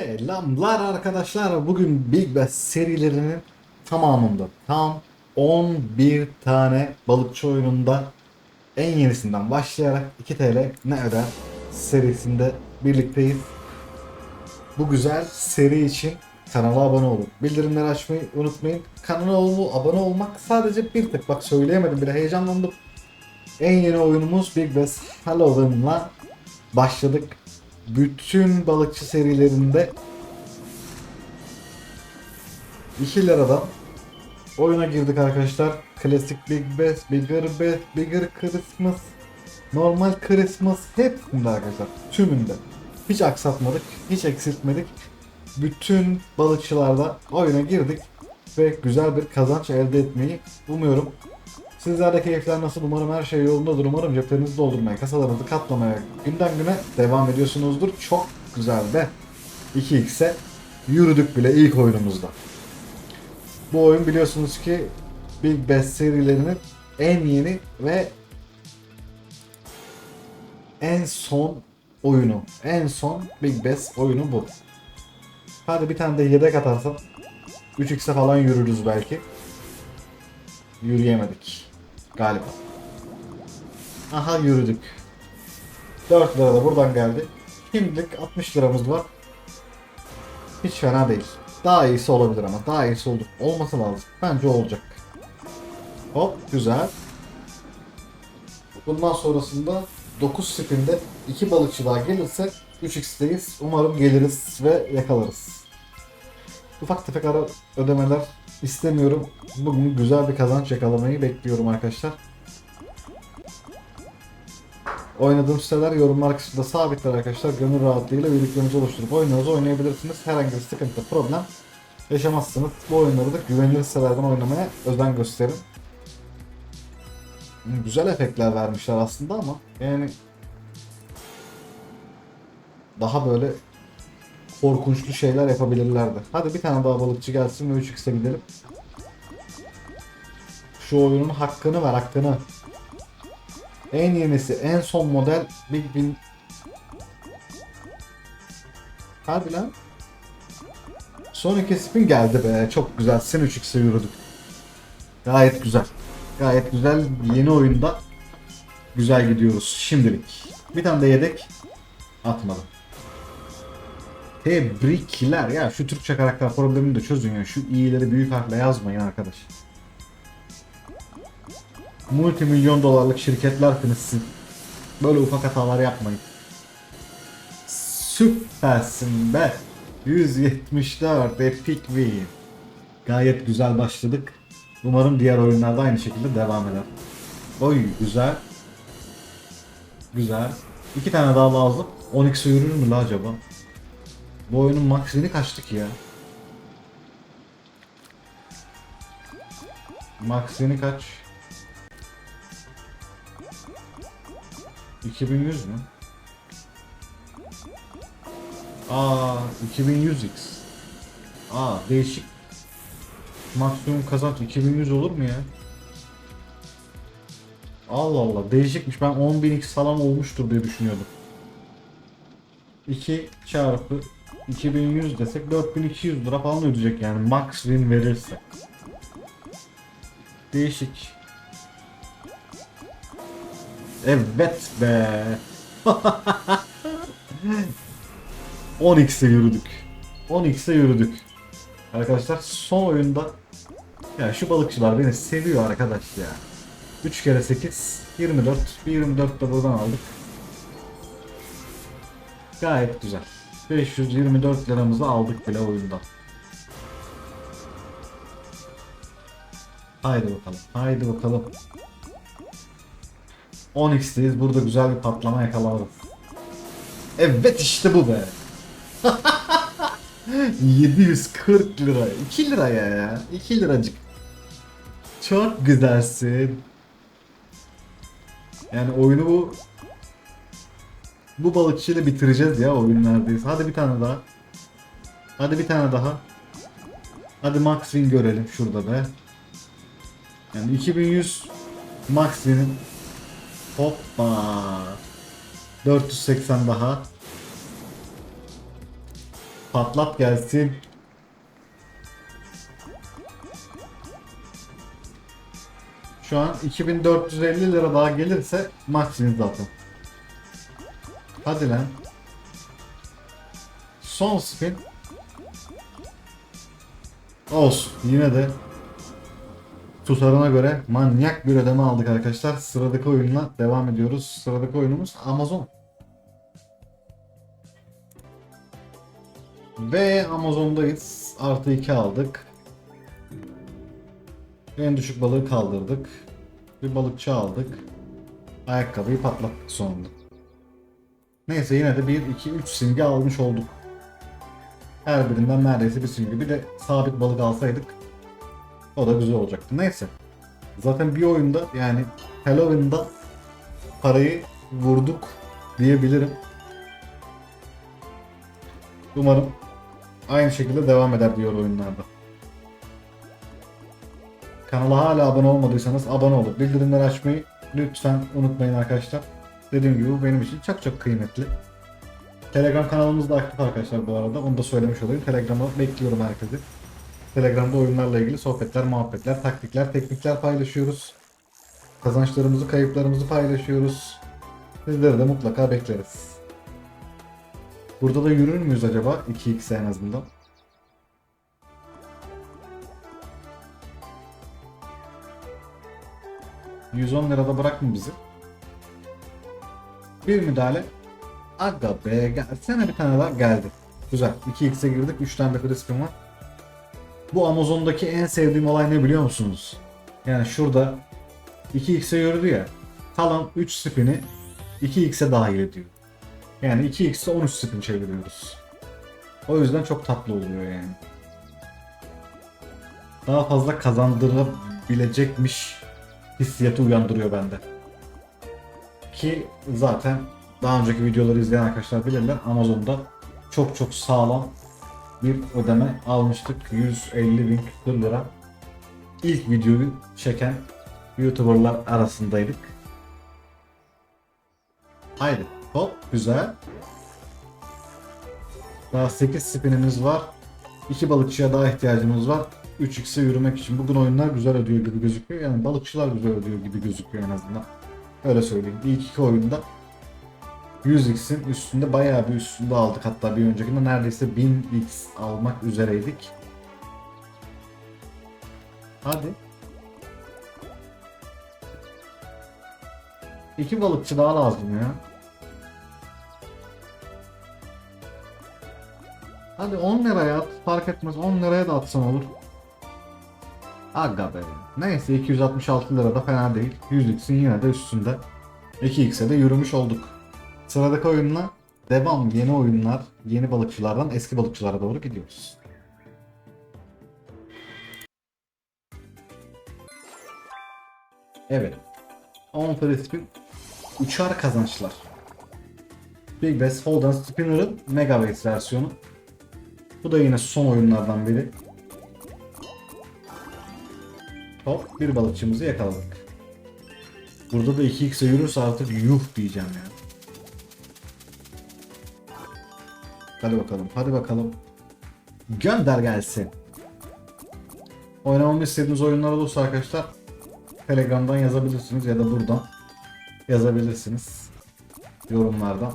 Selamlar arkadaşlar. Bugün Big Bass serilerinin tamamında tam 11 tane balıkçı oyununda en yenisinden başlayarak 2 TL ne öder serisinde birlikteyiz. Bu güzel seri için kanala abone olun. Bildirimleri açmayı unutmayın. Kanala abone olmak sadece bir tık. Bak söyleyemedim bile heyecanlandım. En yeni oyunumuz Big Bass Halloween'la başladık. Bütün balıkçı serilerinde 2 liradan oyuna girdik arkadaşlar. Klasik Big Bass, Bigger Bass, Bigger Christmas, Normal Christmas hepsinde arkadaşlar. Tümünde. Hiç aksatmadık, hiç eksiltmedik. Bütün balıkçılarda oyuna girdik ve güzel bir kazanç elde etmeyi umuyorum. Sizlerde keyifler nasıl? Umarım her şey yolundadır. Umarım ceplerinizi doldurmaya, kasalarınızı katlamaya günden güne devam ediyorsunuzdur. Çok güzel be. 2x'e yürüdük bile ilk oyunumuzda. Bu oyun biliyorsunuz ki Big Bass serilerinin en yeni ve en son oyunu. En son Big Bass oyunu bu. Hadi bir tane de yedek atarsan 3x'e falan yürürüz belki. Yürüyemedik. Galiba. Aha yürüdük. 4 lira da buradan geldi. Şimdilik 60 liramız var. Hiç fena değil. Daha iyisi olabilir ama. Daha iyisi olur. Olması lazım. Bence olacak. Hop güzel. Bundan sonrasında 9 spinde 2 balıkçı daha gelirse 3x'teyiz. Umarım geliriz ve yakalarız. Ufak tefek ara ödemeler istemiyorum. Bugün güzel bir kazanç yakalamayı bekliyorum arkadaşlar. Oynadığım siteler yorumlar kısmında sabitler arkadaşlar. Gönül rahatlığıyla birliklerinizi oluşturup oyununuzu oynayabilirsiniz. Herhangi bir sıkıntı, problem yaşamazsınız. Bu oyunları da güvenilir sitelerden oynamaya özen gösterin. Güzel efektler vermişler aslında ama yani daha böyle korkunçlu şeyler yapabilirlerdi. Hadi bir tane daha balıkçı gelsin ve 3x'e gidelim. Şu oyunun hakkını ver hakkını. En yenisi, en son model Big Win. Hadi lan. Son iki spin geldi be. Çok güzel. Sen 3x'e yürüdük. Gayet güzel. Gayet güzel. Yeni oyunda güzel gidiyoruz şimdilik. Bir tane de yedek atmadım. Tebrikler ya şu Türkçe karakter problemini de çözün ya. Şu i'leri büyük harfle yazmayın arkadaş. Multimilyon dolarlık şirketlersiniz siz. Böyle ufak hatalar yapmayın. Süpersin be. 174 epic win. Gayet güzel başladık. Umarım diğer oyunlarda aynı şekilde devam eder. Oy güzel. Güzel. İki tane daha lazım. 12 yürür mü la acaba? Bu oyunun maksimini kaçtık ya. Maksimini kaç? 2100 mü? Aa 2100x. Aa değişik. Maksimum kazanç 2100 olur mu ya? Allah Allah değişikmiş ben 10.000x falan olmuştur diye düşünüyordum. 2 çarpı 2100 desek 4200 lira falan ödeyecek yani max win verirse. Değişik. Evet be. 10x'e yürüdük. 10x'e yürüdük. Arkadaşlar son oyunda ya şu balıkçılar beni seviyor arkadaş ya. 3 kere 8 24 bir 24 de buradan aldık. Gayet güzel. 524 liramızı aldık bile oyunda. Haydi bakalım. Haydi bakalım. 10x'teyiz. Burada güzel bir patlama yakaladık. Evet işte bu be. 740 lira. 2 liraya ya. 2 liracık. Çok güzelsin. Yani oyunu bu bu balıkçıyla bitireceğiz ya oyun neredeyse. Hadi bir tane daha. Hadi bir tane daha. Hadi max win görelim şurada be. Yani 2100 max win'in Hoppa. 480 daha. Patlat gelsin. Şu an 2450 lira daha gelirse maksimiz zaten. Hadi lan. Son spin. Olsun. Yine de tutarına göre manyak bir ödeme aldık arkadaşlar. Sıradaki oyunla devam ediyoruz. Sıradaki oyunumuz Amazon. Ve Amazon'dayız. Artı 2 aldık. En düşük balığı kaldırdık. Bir balıkçı aldık. Ayakkabıyı patlattık sonunda. Neyse yine de 1, 2, 3 simge almış olduk. Her birinden neredeyse bir simge. Bir de sabit balık alsaydık o da güzel olacaktı. Neyse. Zaten bir oyunda yani Halloween'da parayı vurduk diyebilirim. Umarım aynı şekilde devam eder diyor oyunlarda. Kanala hala abone olmadıysanız abone olup bildirimleri açmayı lütfen unutmayın arkadaşlar. Dediğim gibi bu benim için çok çok kıymetli. Telegram kanalımız da aktif arkadaşlar bu arada. Onu da söylemiş olayım. Telegram'a bekliyorum herkesi. Telegram'da oyunlarla ilgili sohbetler, muhabbetler, taktikler, teknikler paylaşıyoruz. Kazançlarımızı, kayıplarımızı paylaşıyoruz. Sizleri de mutlaka bekleriz. Burada da yürür müyüz acaba? 2x en azından. ...110 lirada bırakma bizi. Bir müdahale. Aga be gelsene bir tane daha geldi. Güzel. 2x'e girdik. 3 tane de crisp'im var. Bu Amazon'daki en sevdiğim olay ne biliyor musunuz? Yani şurada 2x'e yürüdü ya. Kalan 3 spin'i 2x'e dahil ediyor. Yani 2x'e 13 spin çeviriyoruz. O yüzden çok tatlı oluyor yani. Daha fazla kazandırabilecekmiş hissiyatı uyandırıyor bende. Ki zaten daha önceki videoları izleyen arkadaşlar bilirler Amazon'da çok çok sağlam bir ödeme almıştık. 150 bin küsur lira. İlk videoyu çeken YouTuber'lar arasındaydık. Haydi hop güzel. Daha 8 spinimiz var. 2 balıkçıya daha ihtiyacımız var. 3x'e yürümek için bugün oyunlar güzel ödüyor gibi gözüküyor. Yani balıkçılar güzel ödüyor gibi gözüküyor en azından. Öyle söyleyeyim. İlk iki oyunda 100x'in üstünde bayağı bir üstünde aldık. Hatta bir öncekinde neredeyse 1000x almak üzereydik. Hadi. İki balıkçı daha lazım ya. Hadi 10 liraya at. Fark etmez 10 liraya da atsan olur. Aga be. Neyse 266 lira da fena değil. 100x'in yine de üstünde. 2x'e de yürümüş olduk. Sıradaki oyunla devam yeni oyunlar, yeni balıkçılardan eski balıkçılara doğru gidiyoruz. Evet. 10 free spin uçar kazançlar. Big Bass Holden Spinner'ın Mega Bass versiyonu. Bu da yine son oyunlardan biri. Hop bir balıkçımızı yakaladık. Burada da 2x'e yürürse artık yuh diyeceğim yani. Hadi bakalım, hadi bakalım. Gönder gelsin. Oynamamı istediğiniz oyunlar olursa arkadaşlar Telegram'dan yazabilirsiniz ya da buradan yazabilirsiniz. Yorumlardan.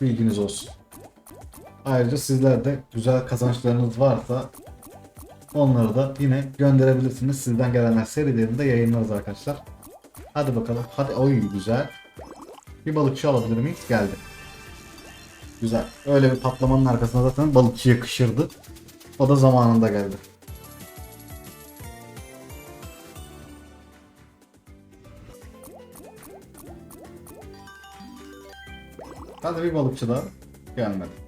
Bilginiz olsun. Ayrıca sizler de güzel kazançlarınız varsa onları da yine gönderebilirsiniz. Sizden gelenler serilerinde yayınlarız arkadaşlar. Hadi bakalım. Hadi oy güzel. Bir balıkçı alabilir miyiz? Geldi. Güzel. Öyle bir patlamanın arkasında zaten balıkçı yakışırdı. O da zamanında geldi. Hadi bir balıkçı daha gelmedi.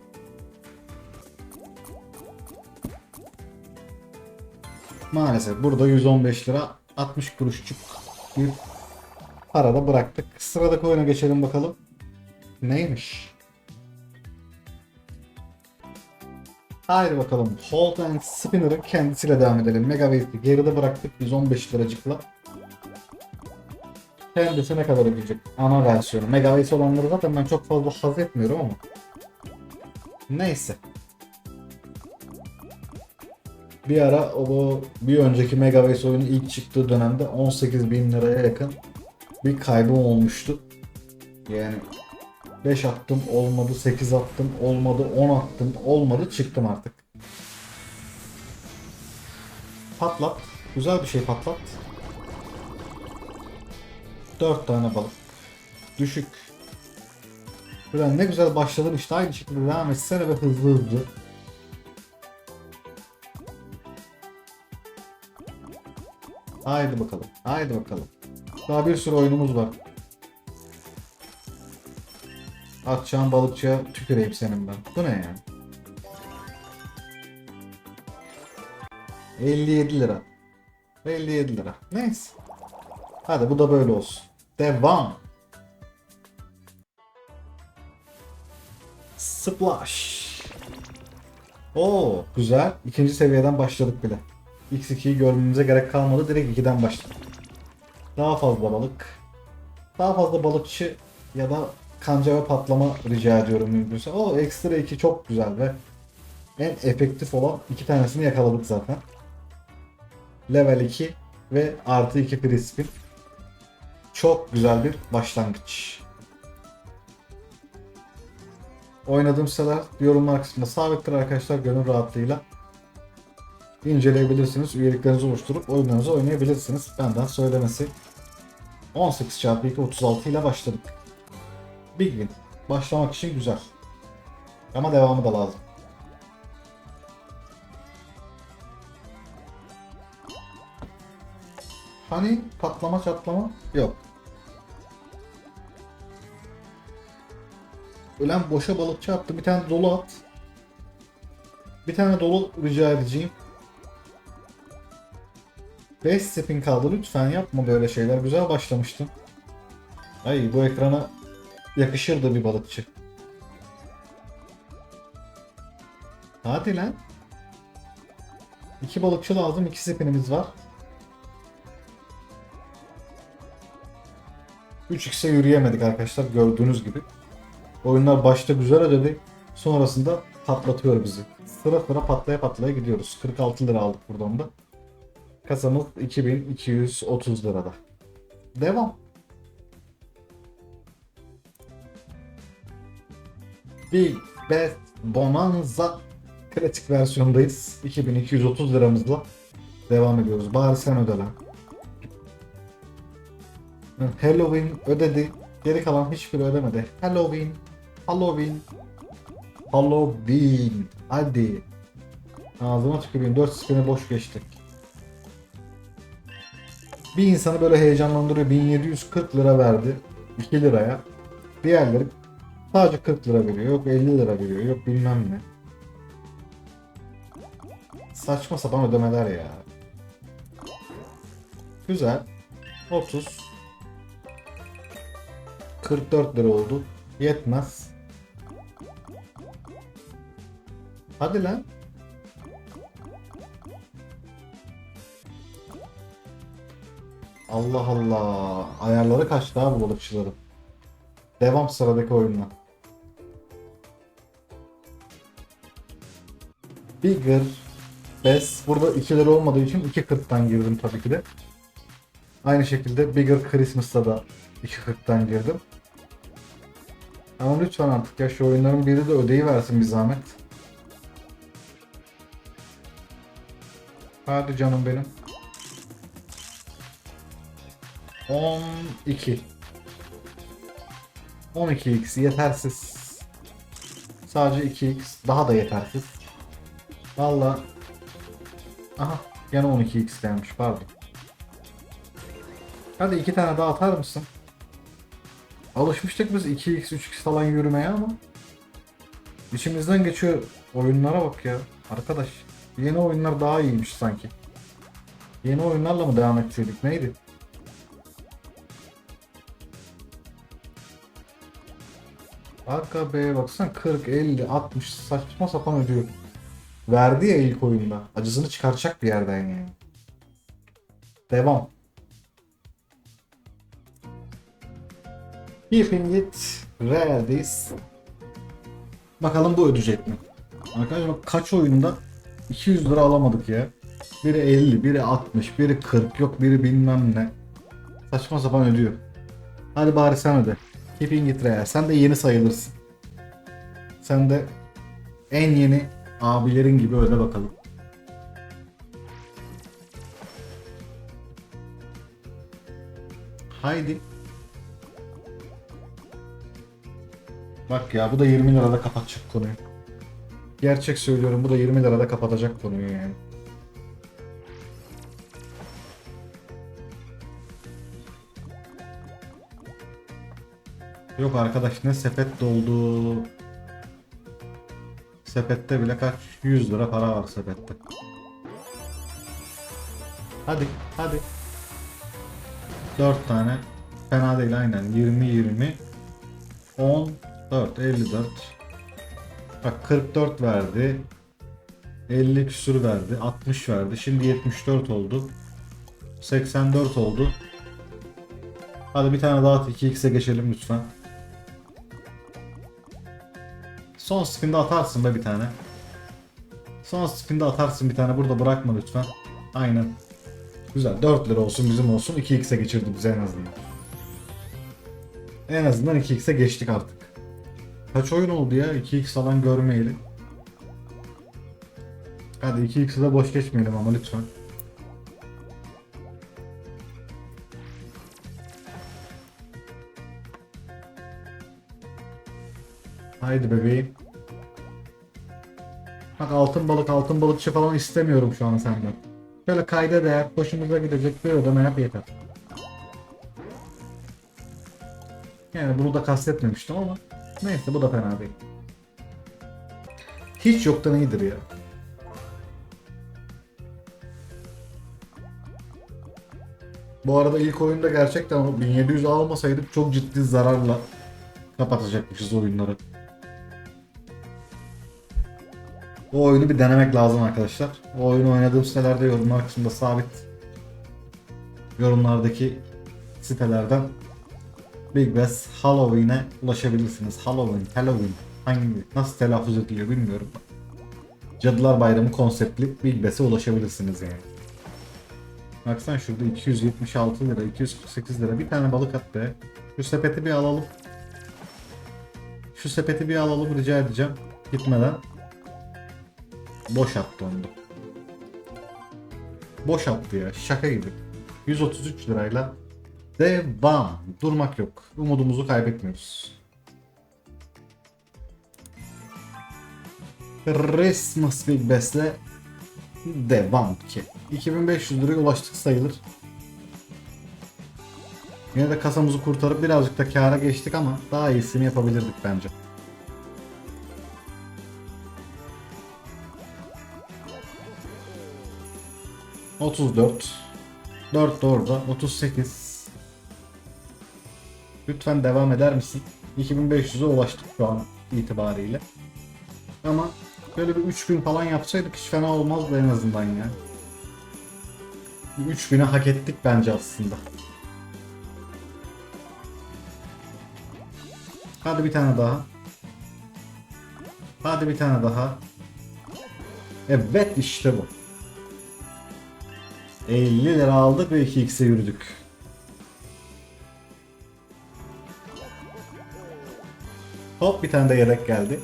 Maalesef burada 115 lira 60 kuruşçuk bir para da bıraktık. Sıradaki oyuna geçelim bakalım. Neymiş? Haydi bakalım. Hold and Spinner'ı kendisiyle devam edelim. Mega Wave'i geride bıraktık 115 liracıkla. Kendisi ne kadar ödeyecek? Ana versiyonu. Mega Wave olanları zaten ben çok fazla haz etmiyorum ama. Neyse. Bir ara o bir önceki Megaways oyunu ilk çıktığı dönemde 18 bin liraya yakın bir kaybım olmuştu. Yani 5 attım olmadı, 8 attım olmadı, 10 attım olmadı çıktım artık. Patlat. Güzel bir şey patlat. 4 tane balık. Düşük. Ulan ne güzel başladın işte aynı şekilde devam etsene ve hızlı hızlı. Haydi bakalım. Haydi bakalım. Daha bir sürü oyunumuz var. Atacağım balıkçıya tüküreyim senin ben. Bu ne ya? 57 lira. 57 lira. Neyse. Hadi bu da böyle olsun. Devam. Splash. Oo güzel. İkinci seviyeden başladık bile. X2'yi görmemize gerek kalmadı. Direkt 2'den başladık. Daha fazla balık. Daha fazla balıkçı ya da kanca ve patlama rica ediyorum mümkünse. O ekstra 2 çok güzel ve en efektif olan iki tanesini yakaladık zaten. Level 2 ve artı 2 free spin. Çok güzel bir başlangıç. Oynadığım siteler yorumlar kısmında sabittir arkadaşlar gönül rahatlığıyla. İnceleyebilirsiniz. Üyeliklerinizi oluşturup oyunlarınızı oynayabilirsiniz. Benden söylemesi. 18 çarpı 2 36 ile başladık. Big win. Başlamak için güzel. Ama devamı da lazım. Hani patlama çatlama yok. Ölen boşa balıkçı attı. Bir tane dolu at. Bir tane dolu rica edeceğim. 5 spin kaldı lütfen yapma böyle şeyler. Güzel başlamıştın. Ay bu ekrana yakışırdı bir balıkçı. Hadi lan. İki balıkçı lazım. iki spinimiz var. 3x'e yürüyemedik arkadaşlar gördüğünüz gibi. Oyunlar başta güzel ödedi. Sonrasında patlatıyor bizi. Sıra sıra patlaya patlaya gidiyoruz. 46 lira aldık buradan da. Kasamız 2230 lirada. Devam. Big Best Bonanza klasik versiyondayız. 2230 liramızla devam ediyoruz. Bari sen öde lan. Halloween ödedi. Geri kalan hiçbiri ödemedi. Halloween. Halloween. Halloween. Hadi. Ağzıma tüküreyim. 4 spin'i boş geçtik. Bir insanı böyle heyecanlandırıyor. 1740 lira verdi. 2 liraya. Diğerleri sadece 40 lira veriyor. Yok 50 lira veriyor. Yok bilmem ne. Saçma sapan ödemeler ya. Güzel. 30. 44 lira oldu. Yetmez. Hadi lan. Allah Allah. Ayarları kaçtı abi balıkçıların. Devam sıradaki oyunla. Bigger Best. Burada 2 lira olmadığı için 2.40'tan girdim tabii ki de. Aynı şekilde Bigger Christmas'ta da 2.40'tan girdim. Ama lütfen artık ya şu oyunların biri de ödeyi versin bir zahmet. Hadi canım benim. 12 12x yetersiz. Sadece 2x daha da yetersiz. Valla Aha gene 12x gelmiş pardon. Hadi iki tane daha atar mısın? Alışmıştık biz 2x 3x falan yürümeye ama içimizden geçiyor oyunlara bak ya arkadaş. Yeni oyunlar daha iyiymiş sanki. Yeni oyunlarla mı devam etseydik neydi? Arka B'ye baksan 40, 50, 60 saçma sapan ödüyor. Verdi ya ilk oyunda. Acısını çıkaracak bir yerden yani. Devam. Keeping it realities. Bakalım bu ödeyecek mi? Arkadaşlar bak kaç oyunda 200 lira alamadık ya. Biri 50, biri 60, biri 40, yok biri bilmem ne. Saçma sapan ödüyor. Hadi bari sen öde. Keeping it real. Sen de yeni sayılırsın. Sen de en yeni abilerin gibi öde bakalım. Haydi. Bak ya bu da 20 lirada kapatacak konuyu. Gerçek söylüyorum bu da 20 lirada kapatacak konuyu yani. Yok arkadaş ne sepet doldu. Sepette bile kaç 100 lira para var sepette. Hadi hadi. 4 tane. Fena değil aynen. 20 20 10 4 54 Bak 44 verdi. 50 küsür verdi. 60 verdi. Şimdi 74 oldu. 84 oldu. Hadi bir tane daha at 2x'e geçelim lütfen. Son spinde atarsın be bir tane. Son spinde atarsın bir tane. Burada bırakma lütfen. Aynen. Güzel. 4 lira olsun bizim olsun. 2x'e geçirdi bize en azından. En azından 2x'e geçtik artık. Kaç oyun oldu ya 2x falan görmeyeli. Hadi 2x'i de boş geçmeyelim ama lütfen. Haydi bebeğim. Bak altın balık altın balıkçı falan istemiyorum şu an senden. Şöyle kayda değer hoşumuza gidecek bir ödeme yap yeter. Yani bunu da kastetmemiştim ama neyse bu da fena değil. Hiç yoktan iyidir ya. Bu arada ilk oyunda gerçekten o 1700 almasaydık çok ciddi zararla kapatacakmışız oyunları. O oyunu bir denemek lazım arkadaşlar. O oyunu oynadığım sitelerde yorumlar kısmında sabit yorumlardaki sitelerden Big Bass Halloween'e ulaşabilirsiniz. Halloween, Halloween hangi nasıl telaffuz ediliyor bilmiyorum. Cadılar Bayramı konseptli Big Bass'e ulaşabilirsiniz yani. Baksana şurada 276 lira, 248 lira bir tane balık at be. Şu sepeti bir alalım. Şu sepeti bir alalım rica edeceğim. Gitmeden. Boş attı onu. Boş attı ya şaka gibi. 133 lirayla devam. Durmak yok. Umudumuzu kaybetmiyoruz. Christmas Big Bass'le devam ki. 2500 liraya ulaştık sayılır. Yine de kasamızı kurtarıp birazcık da kâra geçtik ama daha iyisini yapabilirdik bence. Otuz dört. Dört de orada. 38. Lütfen devam eder misin? 2500'e ulaştık şu an itibariyle. Ama böyle bir 3000 falan yapsaydık hiç fena olmazdı en azından ya. 3000'i hak ettik bence aslında. Hadi bir tane daha. Hadi bir tane daha. Evet işte bu. 50 lira aldık ve 2x'e yürüdük. Hop bir tane de yedek geldi.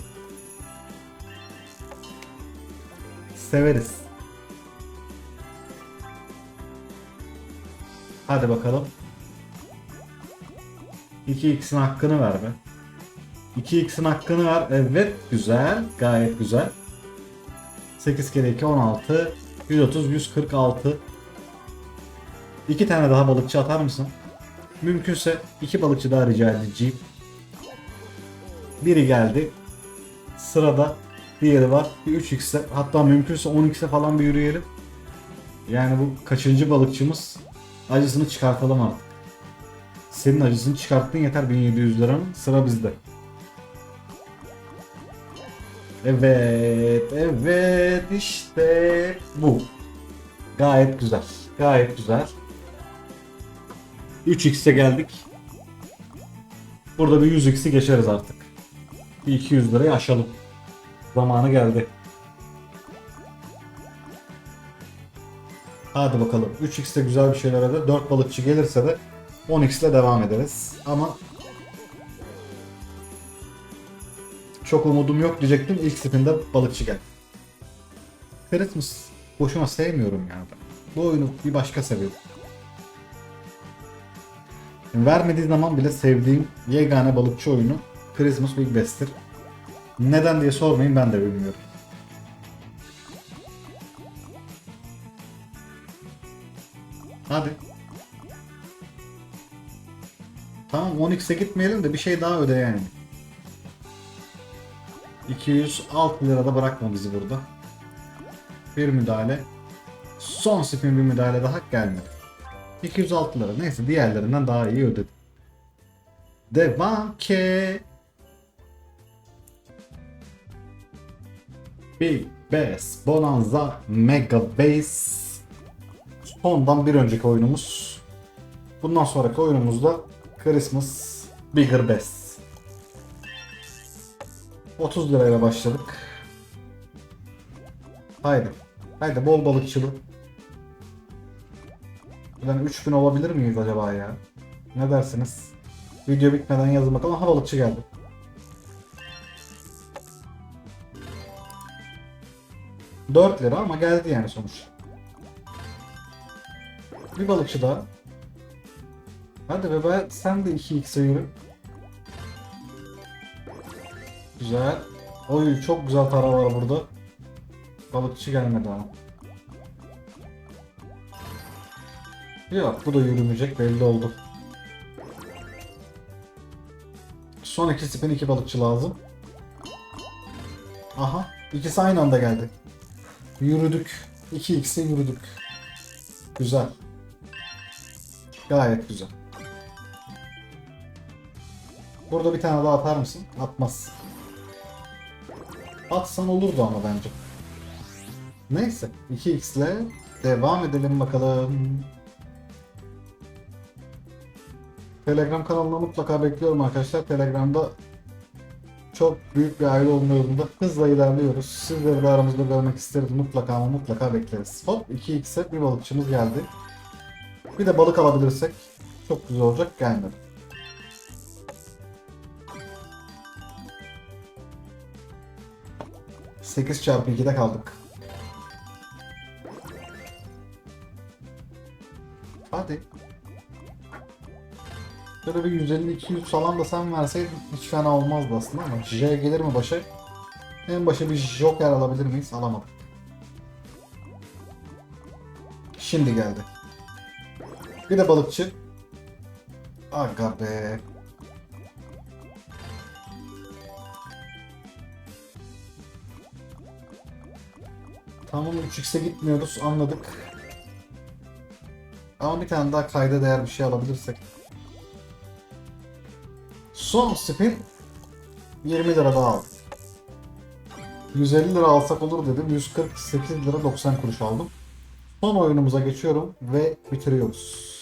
Severiz. Hadi bakalım. 2x'in hakkını ver be. 2x'in hakkını ver. Evet güzel. Gayet güzel. 8 kere 2 16. 130 146. İki tane daha balıkçı atar mısın? Mümkünse iki balıkçı daha rica edeceğim. Biri geldi. Sırada diğeri var. Bir 3x'e hatta mümkünse 10x'e falan bir yürüyelim. Yani bu kaçıncı balıkçımız? Acısını çıkartalım artık. Senin acısını çıkarttın yeter 1700 liranın. Sıra bizde. Evet, evet işte bu. Gayet güzel. Gayet güzel. 3x'e geldik. Burada bir 100x'i geçeriz artık. Bir 200 lirayı aşalım. Zamanı geldi. Hadi bakalım. 3x'te güzel bir şeyler de 4 balıkçı gelirse de 10x ile devam ederiz. Ama çok umudum yok diyecektim. İlk spinde balıkçı geldi. Christmas boşuna sevmiyorum ya. Bu oyunu bir başka seviyorum. Vermediği zaman bile sevdiğim yegane balıkçı oyunu Christmas Big Best'tir. Neden diye sormayın ben de bilmiyorum. Hadi. Tamam 10x'e gitmeyelim de bir şey daha öde yani. 206 lirada bırakma bizi burada. Bir müdahale. Son spin bir müdahale daha gelmedi. 206 lira. Neyse diğerlerinden daha iyi ödedim. Devam ki. Big Bass Bonanza Mega Bass Sondan bir önceki oyunumuz. Bundan sonraki oyunumuzda Christmas Bigger Bass. 30 lirayla başladık. Haydi. Haydi bol balıkçılı. Ben 3000 olabilir miyiz acaba ya? Ne dersiniz? Video bitmeden yazın bakalım. Aha balıkçı geldi. Dört lira ama geldi yani sonuç. Bir balıkçı daha. Hadi be ben sen de 2x'e yürü. Güzel. Oy çok güzel para var burada. Balıkçı gelmedi ama. Yok bu da yürümeyecek belli oldu. Son iki spin iki balıkçı lazım. Aha ikisi aynı anda geldi. Yürüdük. 2x'e yürüdük. Güzel. Gayet güzel. Burada bir tane daha atar mısın? Atmaz. Atsan olurdu ama bence. Neyse. 2x ile devam edelim bakalım. Telegram kanalına mutlaka bekliyorum arkadaşlar. Telegram'da çok büyük bir aile olma yolunda hızla ilerliyoruz. Sizleri de aramızda görmek isteriz. Mutlaka ama mutlaka bekleriz. Hop 2x'e bir balıkçımız geldi. Bir de balık alabilirsek çok güzel olacak. Gelmedi. Sekiz çarpı 2'de kaldık. Hadi. Şöyle bir 150-200 falan da sen verseydin hiç fena olmazdı aslında ama J gelir mi başa? En başa bir Joker alabilir miyiz? Alamadık. Şimdi geldi. Bir de balıkçı. Aga be. Tamam 3x'e gitmiyoruz anladık. Ama bir tane daha kayda değer bir şey alabilirsek. Son spin 20 lira daha aldım. 150 lira alsak olur dedim. 148 lira 90 kuruş aldım. Son oyunumuza geçiyorum ve bitiriyoruz.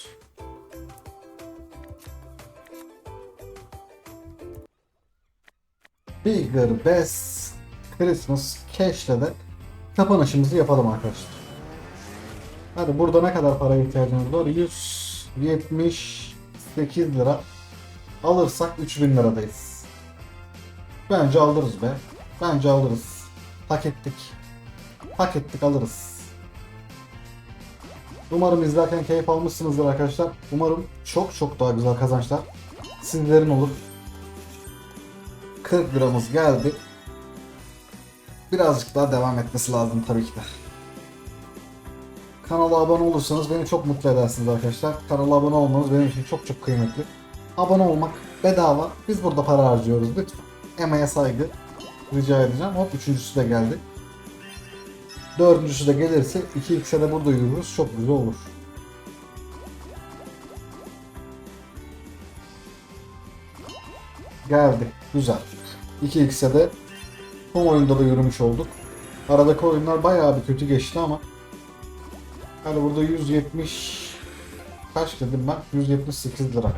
Bigger Best Christmas Cash'le de kapanışımızı yapalım arkadaşlar. Hadi burada ne kadar para ihtiyacımız var? 178 lira. Alırsak 3000 liradayız. Bence alırız be. Bence alırız. Hak ettik. Hak ettik alırız. Umarım izlerken keyif almışsınızdır arkadaşlar. Umarım çok çok daha güzel kazançlar sizlerin olur. 40 liramız geldi. Birazcık daha devam etmesi lazım tabii ki de. Kanala abone olursanız beni çok mutlu edersiniz arkadaşlar. Kanala abone olmanız benim için çok çok kıymetli. Abone olmak bedava. Biz burada para harcıyoruz lütfen. Emeğe saygı rica edeceğim. Hop üçüncüsü de geldi. Dördüncüsü de gelirse 2x'e de burada yürürüz. Çok güzel olur. Geldi. Güzel. 2x'e de bu oyunda da yürümüş olduk. Aradaki oyunlar bayağı bir kötü geçti ama Hani burada 170 kaç dedim ben? 178 lira.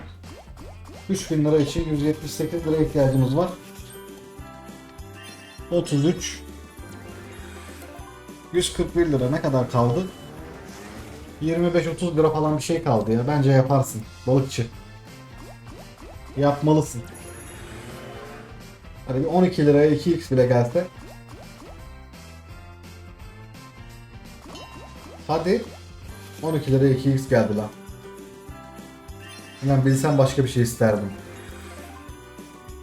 3000 lira için 178 lira ihtiyacımız var. 33 141 lira ne kadar kaldı? 25-30 lira falan bir şey kaldı ya. Bence yaparsın. Balıkçı. Yapmalısın. Bir 12 liraya 2x bile gelse. Hadi. 12 liraya 2x geldi lan. Ulan bilsem başka bir şey isterdim.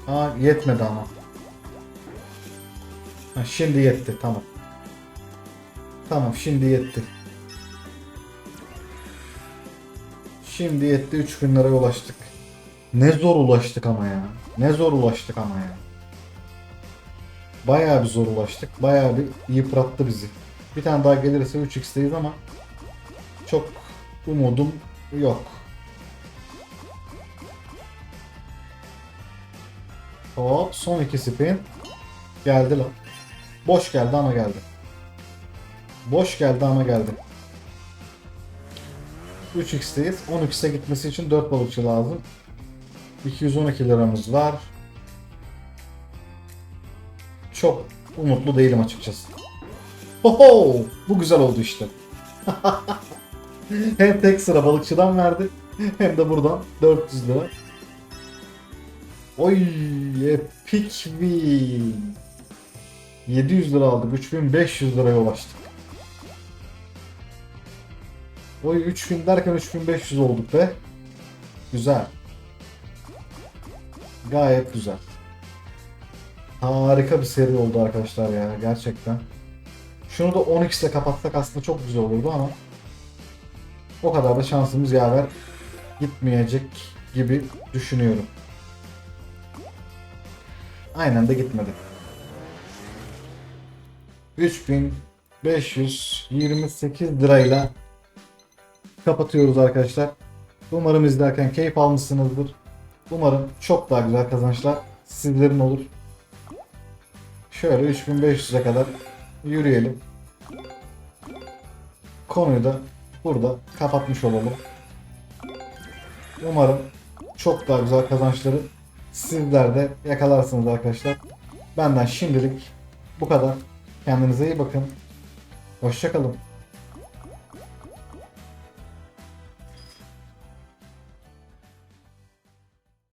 Aa yetmedi ama. Ha, şimdi yetti tamam. Tamam şimdi yetti. Şimdi yetti 3000 liraya ulaştık. Ne zor ulaştık ama ya. Ne zor ulaştık ama ya. Bayağı bir zor ulaştık. Bayağı bir yıprattı bizi. Bir tane daha gelirse 3x'teyiz ama çok umudum yok. Hop son iki spin. Geldi lan. Boş geldi ama geldi. Boş geldi ama geldi. 3x'teyiz. 10x'e gitmesi için 4 balıkçı lazım. 212 liramız var. Çok umutlu değilim açıkçası. Oho! Bu güzel oldu işte. hem tek sıra balıkçıdan verdi hem de buradan 400 lira. Oy epic win. 700 lira aldık. 3500 liraya ulaştık. Oy 3000 derken 3500 olduk be. Güzel. Gayet güzel. Harika bir seri oldu arkadaşlar ya gerçekten. Şunu da 10x ile kapatsak aslında çok güzel olurdu ama o kadar da şansımız yaver gitmeyecek gibi düşünüyorum. Aynen de gitmedi. 3528 lirayla kapatıyoruz arkadaşlar. Umarım izlerken keyif almışsınızdır. Umarım çok daha güzel kazançlar sizlerin olur. Şöyle 3500'e kadar yürüyelim. Konuyu da burada kapatmış olalım. Umarım çok daha güzel kazançları sizler de yakalarsınız arkadaşlar. Benden şimdilik bu kadar. Kendinize iyi bakın. Hoşçakalın.